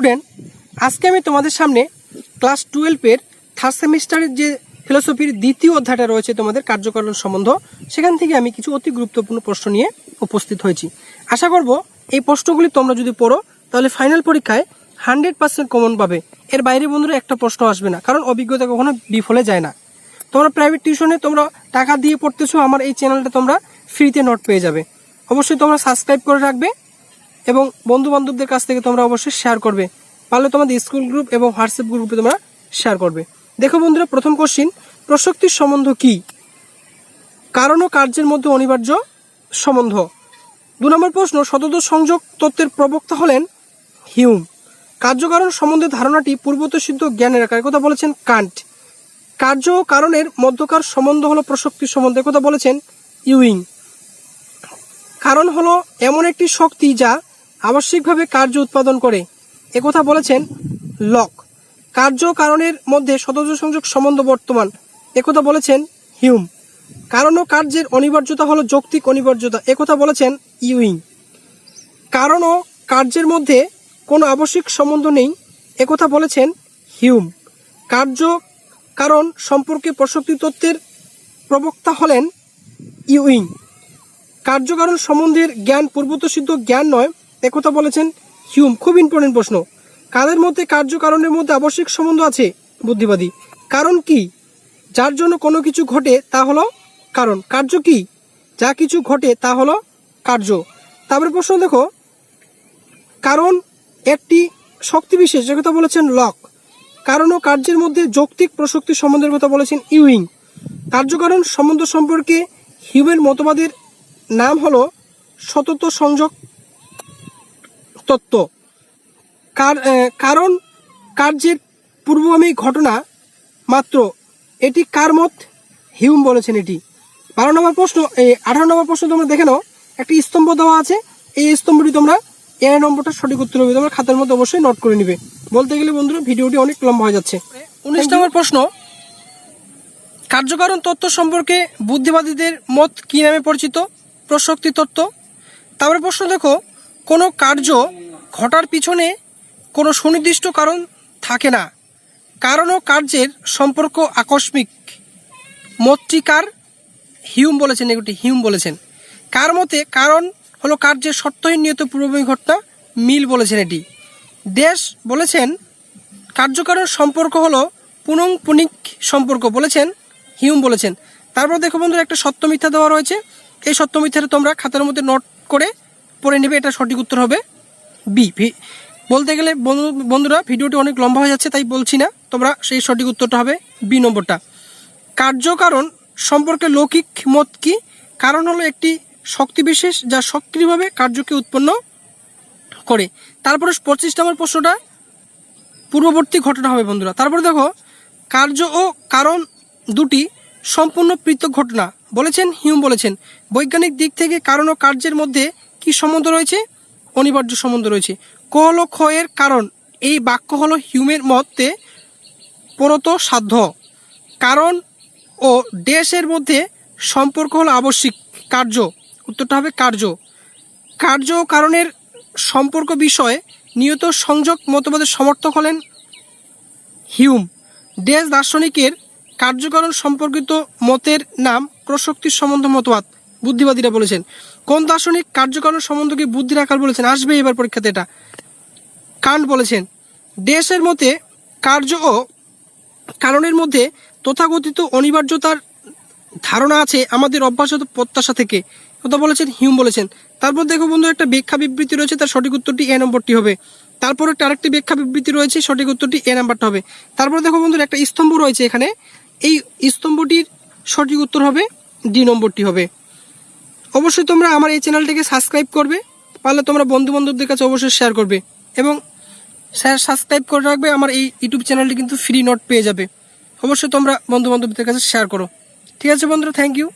Student, আজকে আমি তোমাদের সামনে ক্লাস টুয়েলভের থার্ড সেমিস্টারের যে ফিলোসফির দ্বিতীয় অধ্যায়টা রয়েছে তোমাদের কার্যকরণ সম্বন্ধ, সেখান থেকে আমি কিছু অতি গুরুত্বপূর্ণ প্রশ্ন নিয়ে উপস্থিত হয়েছি। আশা করব এই প্রশ্নগুলি তোমরা যদি পড়ো, তাহলে ফাইনাল পরীক্ষায় হান্ড্রেড পার্সেন্ট কমন পাবে। এর বাইরে বন্ধুরা একটা প্রশ্ন আসবে না, কারণ অভিজ্ঞতা কখনো বিফলে যায় না। তোমরা প্রাইভেট টিউশনে তোমরা টাকা দিয়ে পড়তেছো, আমার এই চ্যানেলটা তোমরা ফ্রিতে নোট পেয়ে যাবে। অবশ্যই তোমরা সাবস্ক্রাইব করে রাখবে এবং বন্ধু বান্ধবদের কাছ থেকে তোমরা অবশ্যই শেয়ার করবে। পারলে তোমাদের স্কুল গ্রুপ এবং হোয়াটসঅ্যাপ গ্রুপে তোমরা শেয়ার করবে। দেখো বন্ধুরা, প্রথম কোশ্চিন প্রসক্তির সম্বন্ধ কি? কারণ ও কার্যের মধ্যে অনিবার্য সম্বন্ধ। দু নম্বর প্রশ্ন সতত সংযোগ তত্ত্বের প্রবক্তা হলেন হিউম কার্যকারণ সম্বন্ধে ধারণাটি পূর্বত সিদ্ধ জ্ঞানের আকার। কথা বলেছেন কান্ট কার্য ও কারণের মধ্যকার সম্বন্ধ হলো প্রসক্তির সম্বন্ধে। কথা বলেছেন ইউইং কারণ হলো এমন একটি শক্তি যা আবশ্যিকভাবে কার্য উৎপাদন করে। একথা বলেছেন লক। কার্য কারণের মধ্যে সদস্য সংযোগ সম্বন্ধ বর্তমান। একথা বলেছেন হিউম। কারণ ও কার্যের অনিবার্যতা হলো যৌক্তিক অনিবার্যতা। একথা বলেছেন ইউইং। কারণ ও কার্যের মধ্যে কোনো আবশ্যিক সম্বন্ধ নেই। একথা বলেছেন হিউম। কার্য কারণ সম্পর্কে প্রসক্তি তত্ত্বের প্রবক্তা হলেন ইউইং। কার্যকারণ সম্বন্ধের জ্ঞান পূর্বত সিদ্ধ জ্ঞান নয় একথা বলেছেন হিউম খুব ইম্পর্টেন্ট প্রশ্ন। কাদের মধ্যে কার্যকারণের মধ্যে আবশ্যিক সম্বন্ধ আছে বুদ্ধিবাদী? কারণ কি? যার জন্য কোনো কিছু ঘটে তা হলো কারণ। কার্য কি? যা কিছু ঘটে তা হলো কার্য। তারপরে প্রশ্ন দেখো, কারণ একটি শক্তি বিশেষ, যে কথা বলেছেন লক। কারণ ও কার্যের মধ্যে যৌক্তিক প্রসক্তি সম্বন্ধের কথা বলেছেন ইউইং। কার্যকারণ সম্বন্ধ সম্পর্কে হিউমের মতবাদের নাম হলো সতত সংযোগ তত্ত্ব। কার- কারণ কার্যের পূর্বগামী ঘটনা মাত্র। এটি কার মত? হিউম বলেছেন এটি। বারো নম্বর প্রশ্ন এই আঠারো নম্বর প্রশ্ন তোমরা দেখে নাও। একটি স্তম্ভ দেওয়া আছে। এই স্তম্ভটি তোমরা এ নম্বরটা সঠিক উত্তর হবে তোমরা খাতার মধ্যে অবশ্যই নোট করে নিবে। বলতে গেলে বন্ধুরা ভিডিওটি অনেক লম্বা হয়ে যাচ্ছে। উনিশ নম্বর প্রশ্ন কার্যকারণ তত্ত্ব সম্পর্কে বুদ্ধিবাদীদের মত কি নামে পরিচিত? প্রশক্তি তত্ত্ব। তারপরে প্রশ্ন দেখো কোনো কার্য ঘটার পিছনে কোনো সুনির্দিষ্ট কারণ থাকে না। কারণ ও কার্যের সম্পর্ক আকস্মিক। মত্রিকার হিউম বলেছেন এগুলি হিউম বলেছেন। কার মতে কারণ হলো কার্যের সত্যহীন নিয়ত পূর্বভূমি ঘটনা, মিল বলেছেন এটি। দেশ বলেছেন, কার্যকারণ সম্পর্ক হলো পুনং পুনিক সম্পর্ক বলেছেন, হিউম বলেছেন। তারপর দেখো বন্ধুরা, একটা সত্য মিথ্যা দেওয়া রয়েছে। এই সত্য মিথ্যাটা তোমরা খাতার মধ্যে নোট করে পড়ে নেবে, এটা সঠিক উত্তর হবে বি বলতে গেলে বন্ধু- বন্ধুরা, ভিডিওটি অনেক লম্বা হয়ে যাচ্ছে, তাই বলছি না। তোমরা সেই সঠিক উত্তরটা হবে বি নম্বরটা। কার্যকারণ সম্পর্কে লৌকিক মত কি? কারণ হলো একটি শক্তি বিশেষ যা সক্রিয়ভাবে কার্যকে উৎপন্ন করে। তারপরে পঁচিশ নম্বর প্রশ্নটা, পূর্ববর্তী ঘটনা হবে বন্ধুরা। তারপরে দেখো, কার্য ও কারণ দুটি সম্পূর্ণ পৃথক ঘটনা। বলেছেন, হিউম বলেছেন। বৈজ্ঞানিক দিক থেকে কারণ ও কার্যের মধ্যে কি সম্বন্ধ রয়েছে? অনিবার্য সম্বন্ধ রয়েছে। ক হলো ক্ষয়ের কারণ, এই বাক্য হলো হিউমের মতে পরত সাধ্য। কারণ ও দেশের মধ্যে সম্পর্ক হলো আবশ্যিক, কার্য। উত্তরটা হবে কার্য। কার্য ও কারণের সম্পর্ক বিষয়ে নিয়ত সংযোগ মতবাদের সমর্থক হলেন হিউম। দেশ দার্শনিকের কার্যকরণ সম্পর্কিত মতের নাম প্রসক্তির সম্বন্ধ মতবাদ। বুদ্ধিবাদীরা বলেছেন, কোন দার্শনিক কার্যকরণ সম্বন্ধকে বুদ্ধির আকার বলেছেন, আসবে এবার পরীক্ষাতে এটা। কান্ট বলেছেন, দেশের মতে কার্য ও কারণের মধ্যে তথাকথিত অনিবার্যতার ধারণা আছে আমাদের অভ্যাসত প্রত্যাশা থেকে। কথা বলেছেন, হিউম বলেছেন, তারপর দেখো বন্ধু, একটা ব্যাখ্যা বিবৃতি রয়েছে, তার সঠিক উত্তরটি এ নম্বরটি হবে। তারপর একটা আরেকটি ব্যাখ্যা বিবৃতি রয়েছে, সঠিক উত্তরটি এ নাম্বারটা হবে। তারপর দেখো বন্ধুরা একটা স্তম্ভ রয়েছে এখানে, এই স্তম্ভটির সঠিক উত্তর হবে, ডি নম্বরটি হবে। অবশ্যই তোমরা আমার এই চ্যানেলটিকে সাবস্ক্রাইব করবে, পারলে তোমরা বন্ধু বান্ধবদের কাছে অবশ্যই শেয়ার করবে এবং স্যার সাবস্ক্রাইব করে রাখবে, আমার এই ইউটিউব চ্যানেলটি কিন্তু ফ্রি নোট পেয়ে যাবে। অবশ্যই তোমরা বন্ধু বান্ধবদের কাছে শেয়ার করো। ঠিক আছে বন্ধুরা থ্যাংক ইউ